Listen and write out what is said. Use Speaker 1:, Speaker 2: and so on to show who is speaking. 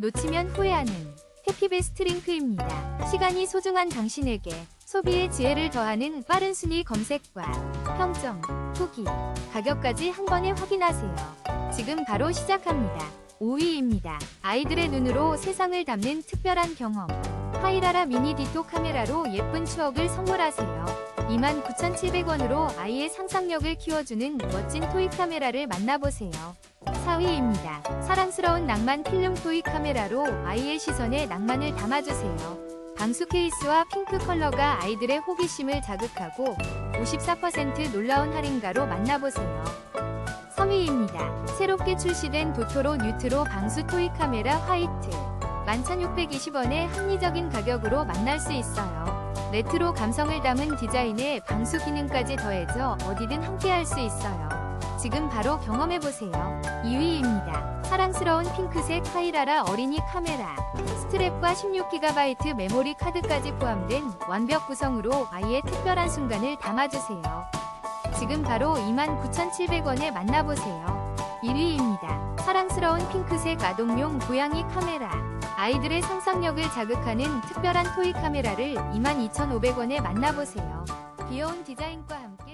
Speaker 1: 놓치면 후회하는 해피베스트 링크입니다. 시간이 소중한 당신에게 소비의 지혜를 더하는 빠른 순위 검색과 평점, 후기, 가격까지 한 번에 확인하세요. 지금 바로 시작합니다. 5위입니다. 아이들의 눈으로 세상을 담는 특별한 경험. 하이라라 미니 디토 카메라로 예쁜 추억을 선물하세요. 29,700원으로 아이의 상상력을 키워주는 멋진 토이 카메라를 만나보세요. 4위입니다. 사랑스러운 낭만 필름 토이 카메라로 아이의 시선에 낭만을 담아주세요. 방수 케이스와 핑크 컬러가 아이들의 호기심을 자극하고 54% 놀라운 할인가로 만나보세요. 3위입니다. 새롭게 출시된 도토로 뉴트로 방수 토이 카메라 화이트. 11,620원의 합리적인 가격으로 만날 수 있어요. 레트로 감성을 담은 디자인에 방수 기능까지 더해져 어디든 함께할 수 있어요. 지금 바로 경험해보세요. 2위입니다. 사랑스러운 핑크색 하이라라 어린이 카메라. 스트랩과 16GB 메모리 카드까지 포함된 완벽 구성으로 아이의 특별한 순간을 담아주세요. 지금 바로 29,700원에 만나보세요. 1위입니다. 사랑스러운 핑크색 아동용 고양이 카메라. 아이들의 상상력을 자극하는 특별한 토이 카메라를 22,500원에 만나보세요. 귀여운 디자인과 함께